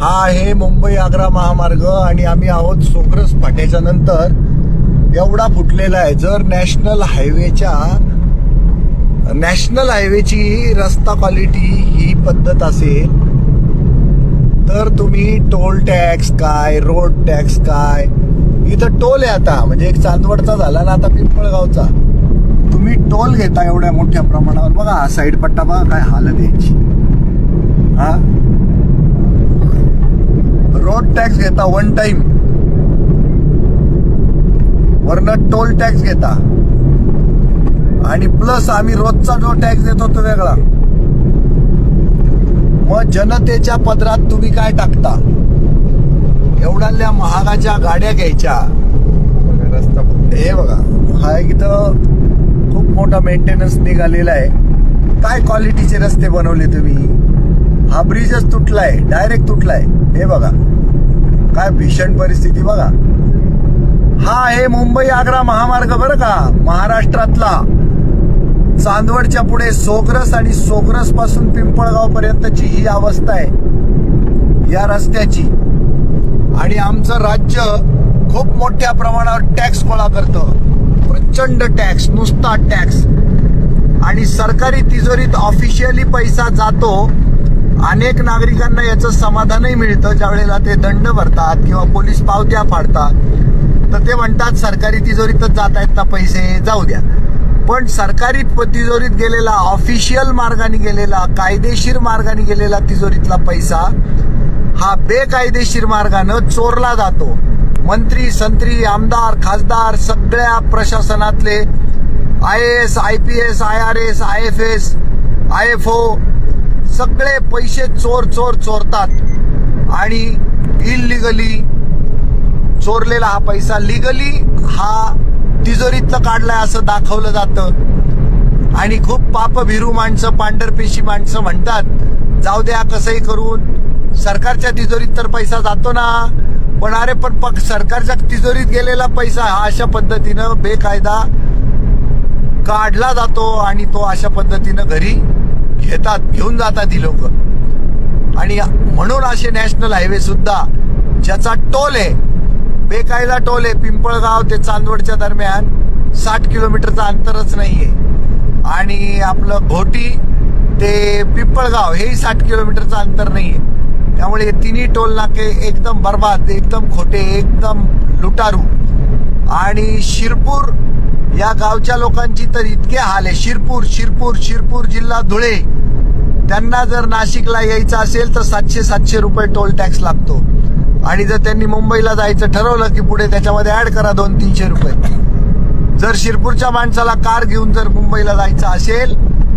हा आहे मुंबई आग्रा महामार्ग आणि आम्ही आहोत सोग्रस फाट्याच्या नंतर. एवढा फुटलेला आहे. जर नॅशनल हायवेच्या नॅशनल हायवेची रस्ता क्वालिटी ही पद्धत असेल तर तुम्ही टोल टॅक्स काय रोड टॅक्स काय इथं टोल आहे आता. म्हणजे एक चांदवडचा झाला ना आता पिंपळगावचा. तुम्ही टोल घेता एवढ्या मोठ्या प्रमाणावर. बघा साईड पट्टा बघा काय हालत यायची हा? रोड टॅक्स घेता वन टाइम वरनं टोल टॅक्स घेता. आणि प्लस आम्ही रोजचा जो टॅक्स देतो तो वेगळा. मग जनतेच्या पदरात तुम्ही काय टाकता? एवढ्याल्या महागाच्या गाड्या घ्यायच्या. रस्ता हे बघा हा इथं खूप मोठा मेंटेनन्स निघालेला आहे. काय क्वालिटीचे रस्ते बनवले तुम्ही? हा ब्रिजच तुटलाय डायरेक्ट तुटलाय. हे बघा. काय भीषण परिस्थिती बघा. हा आहे मुंबई आग्रा महामार्ग बरं का. महाराष्ट्रातला. चांदवडच्या पुढे सोग्रस आणि सोग्रसपासून पिंपळगाव पर्यंतची ही अवस्था आहे. या रस्त्याची. आणि आमचं राज्य खूप मोठ्या प्रमाणावर टॅक्स गोळा करतं. प्रचंड टॅक्स नुसता टॅक्स आणि सरकारी तिजोरीत ऑफिशियली पैसा जातो. अनेक नागरिकांना याचं समाधानही मिळतं. ज्या वेळेला ते दंड भरतात किंवा पोलीस पावत्या फाडतात तर ते म्हणतात सरकारी तिजोरीतच जात आहेत ना पैसे जाऊ द्या. पण सरकारी प- तिजोरीत गेलेला ऑफिशियल मार्गाने गेलेला कायदेशीर मार्गाने गेलेला तिजोरीतला पैसा हा बेकायदेशीर मार्गानं चोरला जातो. मंत्री संत्री आमदार खासदार सगळ्या प्रशासनातले I S I P S I R S I F S I F O सगळे पैसे चोर चोर चोरतात. आणि इलिगली चोरलेला हा पैसा लिगली हा तिजोरीतलं काढलाय असं दाखवलं जातं. आणि खूप पापभिरू माणसं पांढरपेशी माणसं म्हणतात जाऊ द्या कसंही करून. सरकारच्या तिजोरीत तर पैसा जातो ना. पण अरे पण पक सरकारच्या तिजोरीत गेलेला पैसा हा अशा पद्धतीनं बेकायदा काढला जातो आणि तो अशा पद्धतीनं घरी घेतात घेऊन जातात ही लोक. आणि म्हणून असे नॅशनल हायवे सुद्धा ज्याचा टोल आहे बेकायदा टोल आहे पिंपळगाव ते चांदवडच्या दरम्यान साठ किलोमीटरचं अंतरच नाहीये. आणि आपलं घोटी ते पिंपळगाव हेही साठ किलोमीटरचं अंतर नाहीये. त्यामुळे तिन्ही टोल नाके एकदम बर्बाद एकदम खोटे एकदम लुटारू. आणि शिरपूर या गावच्या लोकांची तर इतके हाल आहे. शिरपूर शिरपूर शिरपूर जिल्हा धुळे. त्यांना जर नाशिकला यायचं असेल तर सातशे सातशे रुपये टोल टॅक्स लागतो. आणि जर त्यांनी मुंबईला जायचं ठरवलं की पुढे त्याच्यामध्ये ऍड करा दोन तीनशे रुपये. जर शिरपूरच्या माणसाला कार घेऊन जर मुंबईला जायचं असेल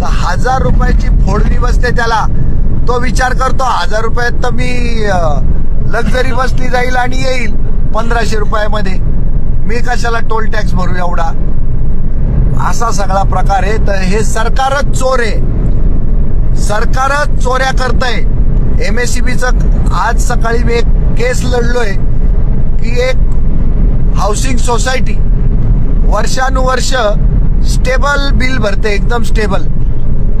तर हजार रुपयाची फोडणी बसते त्याला. तो विचार करतो हजार रुपयात तर मी लक्झरी बसली जाईल आणि येईल पंधराशे रुपयामध्ये. मी कशाला टोल टॅक्स भरू एवढा? असा सगळा प्रकार आहे. तर हे सरकारच चोर आहे. सरकारच चोऱ्या करतंय. एम एस आज सकाळी मी एक केस लढलोय की एक हाऊसिंग सोसायटी वर्षानुवर्ष स्टेबल बिल भरते एकदम स्टेबल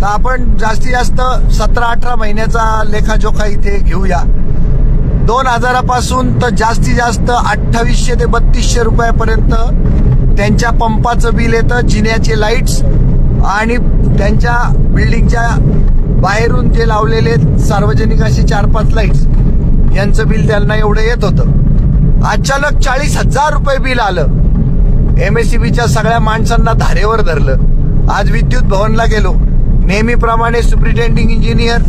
तर आपण जास्तीत जास्त सतरा अठरा महिन्याचा लेखाजोखा इथे घेऊया. दोन हजारापासून तर जास्तीत जास्त अठ्ठावीसशे ते बत्तीसशे रुपयापर्यंत त्यांच्या पंपाचं बिल येतं जिन्याचे लाईट्स आणि त्यांच्या बिल्डिंगच्या बाहेरून जे लावलेले सार्वजनिक असे चार पाच लाईट्स यांचं बिल त्यांना एवढं येत होतं. अचानक चाळीस हजार रुपये बिल आलं. एम एस बीच्या सगळ्या माणसांना धारेवर धरलं. आज विद्युत भवनला गेलो. नेहमीप्रमाणे सुप्रिटेंडिंग इंजिनियर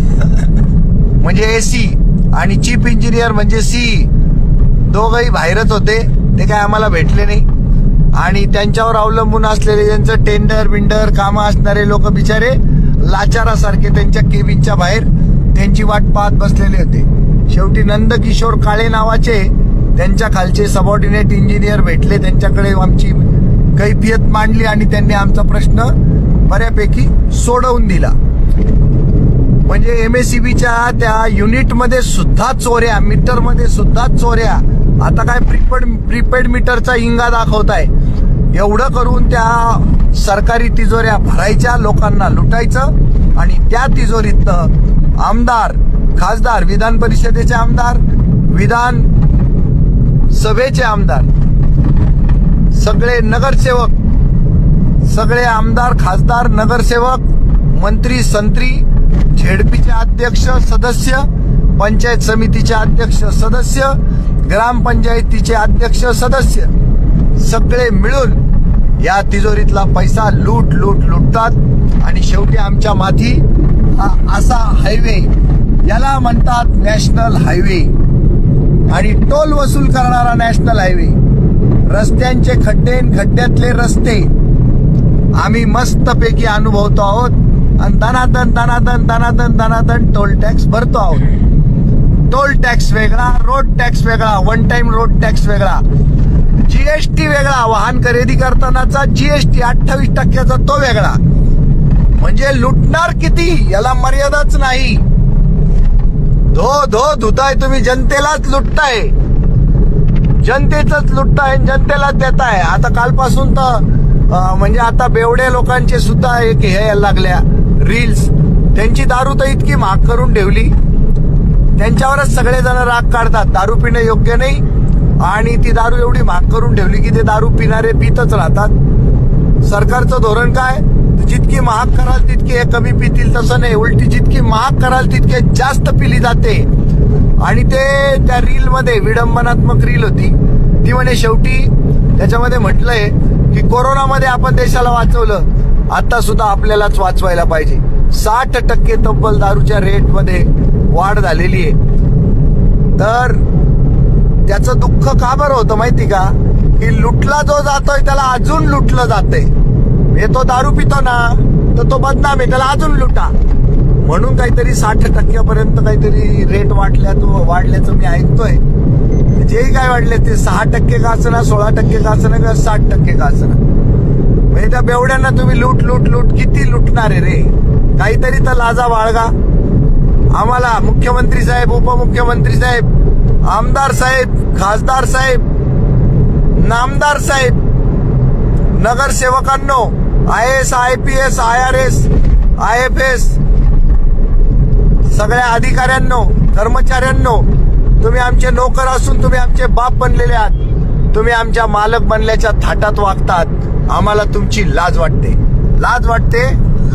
म्हणजे एसी आणि चीफ इंजिनियर म्हणजे सी दोघही बाहेरच होते. ते काय आम्हाला भेटले नाही. आणि त्यांच्यावर अवलंबून असलेले ज्यांचं टेंडर बिंडर कामं असणारे लोक बिचारे लाचारासारखे त्यांच्या केबिनच्या बाहेर त्यांची वाट पाहत बसलेले होते. शेवटी नंदकिशोर काळे नावाचे त्यांच्या खालचे सबॉर्डिनेट इंजिनियर भेटले. त्यांच्याकडे आमची कैफियत मांडली आणि त्यांनी आमचा प्रश्न बऱ्यापैकी सोडवून दिला. म्हणजे एम एस सी बीच्या त्या युनिटमध्ये सुद्धा चोऱ्या मीटरमध्ये सुद्धा चोऱ्या. आता काय प्रीपेड प्रीपेड मीटरचा इंगा दाखवताय. एवढं करून त्या सरकारी तिजोऱ्या भरायच्या लोकांना लुटायचं आणि त्या तिजोरीत आमदार खासदार विधान परिषदेचे आमदार विधान सभेचे आमदार सगळे नगरसेवक सगळे आमदार खासदार नगरसेवक मंत्री संत्री झेडपीचे अध्यक्ष सदस्य पंचायत समितीचे अध्यक्ष सदस्य ग्रामपंचायतीचे अध्यक्ष सदस्य. सगळे मिळून या तिजोरीतला पैसा लूट लूट लुटतात. आणि शेवटी आमच्या माथी हा असा हायवे याला म्हणतात नॅशनल हायवे. आणि टोल वसूल करणारा नॅशनल हायवे. रस्त्यांचे खड्डे खड्ड्यातले रस्ते. आम्ही मस्तपैकी अनुभवतो आहोत आणि दनादन दनादन दनादन दनादन टोल टॅक्स भरतो आहोत. टोल टॅक्स वेगळा रोड टॅक्स वेगळा वन टाइम रोड टॅक्स वेगळा. जीएसटी वेगळा वाहन खरेदी करतानाचा जीएसटी अठ्ठावीस टक्क्याचा तो वेगळा. म्हणजे लुटणार किती याला मर्यादाच नाही. धो धो धुताय तुम्ही जनतेलाच लुटताय. जनतेच लुटताय जनतेलाच देताय. आता कालपासून तर म्हणजे आता बेवड्या लोकांचे सुद्धा एक हे यायला लागल्या रील्स त्यांची दारू तर इतकी महाग करून ठेवली. त्यांच्यावरच सगळेजण राग काढतात. दारू पिणं योग्य नाही. आणि ती दारू एवढी महाग करून ठेवली की ते दारू पिणारे पितच राहतात. सरकारचं धोरण काय? जितकी महाग कराल तितके कमी पितील. तसं नाही. उलटी जितकी महाग कराल तितके जास्त पिली जाते. आणि ते त्या रील मध्ये विडंबनात्मक रील होती. ती म्हणे शेवटी त्याच्यामध्ये म्हटलंय की कोरोनामध्ये आपण देशाला वाचवलं आता सुद्धा आपल्यालाच वाचवायला पाहिजे. साठ टक्के तब्बल दारूच्या रेटमध्ये वाढ झालेली आहे. तर त्याचं दुःख का बरं होतं माहिती का? की लुटला जो जातोय त्याला अजून लुटलं जाते हे तो दारू पितो ना तर तो बदनाम आहे त्याला अजून लुटा. म्हणून काहीतरी साठ टक्क्यापर्यंत काहीतरी रेट वाटल्या तो वाढल्याचं मी ऐकतोय. जेही काय वाढले ते सहा टक्के का असणार सोळा टक्के का असणार किंवा साठ टक्के का असणार म्हणजे त्या बेवड्यांना तुम्ही लूट लूट लूट किती लुटणार आहे रे? काहीतरी तर लाजा बाळगा. आम्हाला मुख्यमंत्री साहेब उपमुख्यमंत्री साहेब आमदार साहेब खासदार साहेब नामदार साहेब नगरसेवकांनो I S I P S I R S I F S सगळ्या अधिकाऱ्यांनो कर्मचाऱ्यांनो तुम्ही आमचे नोकर असून तुम्ही आमचे बाप बनलेले आहात. तुम्ही आमच्या मालक बनल्याच्या थाटात वागतात. आम्हाला तुमची लाज वाटते. लाज वाटते?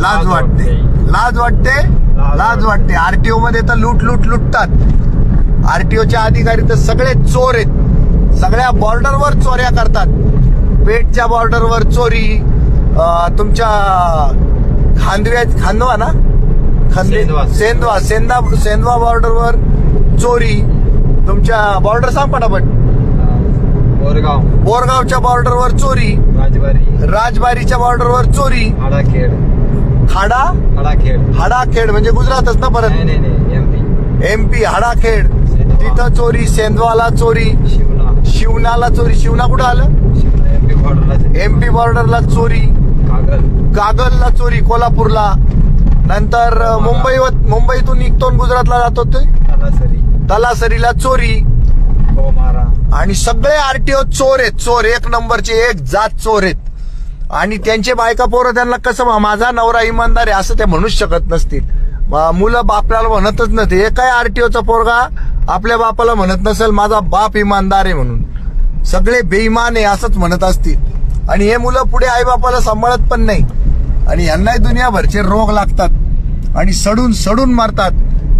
लाज वाटते. लाज वाटते? लाज वाटते. आरटीओ मध्ये तर लूट लूट लुटतात. आरटीओचे अधिकारी तर सगळे चोर आहेत. सगळ्या बॉर्डरवर चोऱ्या करतात. पेठच्या बॉर्डरवर चोरी तुमच्या खांदव्या खांदवा ना? खांदे? सेंदवा. सेंदा सेंदवा बॉर्डरवर चोरी. तुमच्या बॉर्डर सांग पटापट. बोरगाव. बोरगावच्या बॉर्डरवर चोरी. राजबारी. राजबारीच्या बॉर्डरवर चोरी. हाडाखेड. हाडा? हाडाखेड. हाडाखेड म्हणजे गुजरातच ना परत? MP MP Hadakhed. तिथं चोरी सेंदवाला चोरी शिवना शिवनाला चोरी. शिवना कुठं आलं? एमपी बॉर्डरला एमपी बॉर्डरला चोरी. कागल. कागलला चोरी कोल्हापूरला. नंतर मुंबई मुंबईतून निघतो गुजरातला जातो ते तलासरी. तलासरीला चोरी. आणि सगळे आरटीओ चोर आहेत चोर. एक नंबरचे एक जात चोर आहेत. आणि त्यांचे बायका पोरं त्यांना कसं माझा नवरा इमानदार आहे असं ते म्हणूच शकत नसतील. मुलं बापल्याला म्हणतच नसते काय आरटीओचा पोरगा? आपल्या बापाला म्हणत नसेल माझा बाप इमानदार आहे म्हणून. सगळे बेईमान आहे असंच म्हणत असतील. आणि हे मुलं पुढे आईबापाला सांभाळत पण नाही. आणि यांनाही दुनियाभरचे रोग लागतात. आणि सडून सडून मारतात.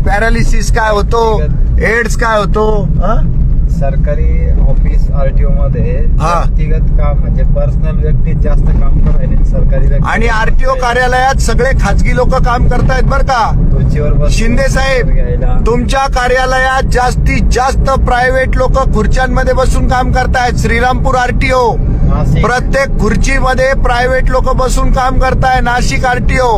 पॅरालिसिस काय होतो? एड्स काय होतो? हा? सरकारी ऑफिस आरटीओ मध्ये हा. व्यक्तिगत काम म्हणजे पर्सनल व्यक्ती जास्त काम करायले सरकारी व्यक्ती. आणि आरटीओ कार्यालयात सगळे खाजगी लोक काम करतायत बर का. खुर्चीवर शिंदे साहेब तुमच्या कार्यालयात जास्तीत जास्त प्रायव्हेट लोक खुर्च्यांमध्ये बसून काम करतायत. श्रीरामपूर आरटीओ नाशिक. प्रत्येक खुर्चीमध्ये प्रायव्हेट लोक बसून काम करताय. नाशिक आरटीओ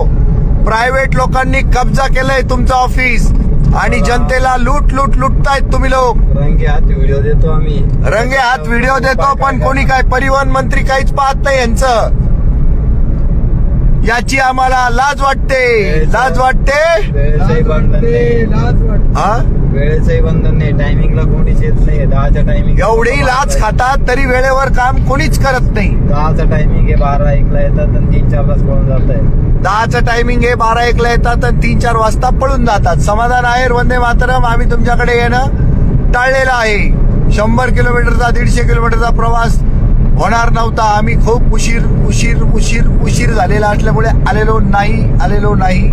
प्रायव्हेट लोकांनी कब्जा केलाय तुमचं ऑफिस आणि जनतेला लूट लूट लुटतायत तुम्ही लोक. रंगे हात व्हिडिओ देतो आम्ही. रंगे हात व्हिडिओ देतो पण कोणी काय परिवहन मंत्री काहीच पाहत नाही यांचं. याची आम्हाला लाज वाटते लाज वाटते. हा? वेळेचंही बंधन नाही टायमिंगला कोणीच येत नाही दहाच्या टायमिंग एवढेही लाच खातात तरी वेळेवर काम कोणीच करत नाही. दहाचं टायमिंग आहे बारा एकला येतात आणि तीन चारलाच पळून जात आहे दहाचं टायमिंग आहे बारा एकला येतात आणि तीन चार वाजता पळून जातात. समाधान आहे वंदे मातरम. आम्ही तुमच्याकडे येणं टाळलेलं आहे. शंभर किलोमीटरचा दीडशे किलोमीटरचा प्रवास होणार नव्हता. आम्ही खूप उशीर उशीर उशीर उशीर झालेला असल्यामुळे आलेलो नाही आलेलो नाही.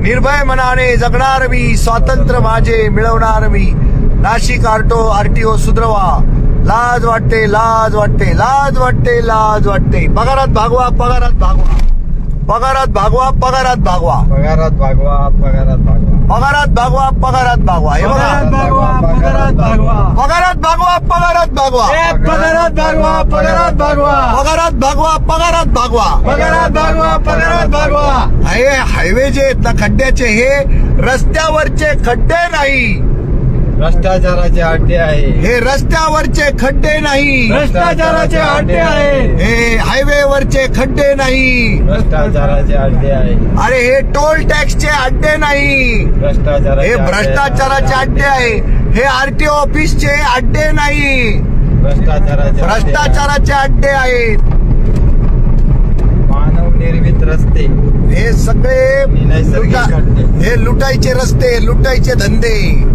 निर्भय मनाने जगणार मी स्वातंत्र्य माझे मिळवणार मी. नाशिक आरटो आरटीओ सुधरवा. लाज वाटते लाज वाटते लाज वाटते लाज वाटते. पगारात भागवा पगारात भागवा. पगारात भागवा पगारात भागवा. पगारात भागवा पगारात भागवा. पगारात भागवा पगारात भागवा. हे पगारात बघा भागवा पगारात भागवा. पगारात भागवा पगारात भागवा. पगारात भागवा पगारात भागवा. पगारात भागवा पगारात भागवा. पगारात भागवा पगारात भागवा. हे हायवे जे आहेत ना खड्ड्याचे हे रस्त्यावरचे खड्डे नाही. भ्रष्टाचाराचे अड्डे आहे. हे रस्त्यावरचे खड्डे नाही. भ्रष्टाचाराचे अड्डे आहे हे हायवेवरचे खड्डे नाही. भ्रष्टाचाराचे अड्डे आहे. अरे हे टोल टॅक्सचे अड्डे नाही. भ्ष्टाचाराचे हे भ्रष्टाचाराचे अड्डे आहे. हे आरटीओ ऑफिसचे अड्डे नाही. आहे. भ्रष्टाचाराचे अड्डे आहेत. मानव निर्मित रस्ते. हे सगळे नैसर्गिक लुटा- अड्डे. हे लुटायचे रस्ते लुटायचे धंदे.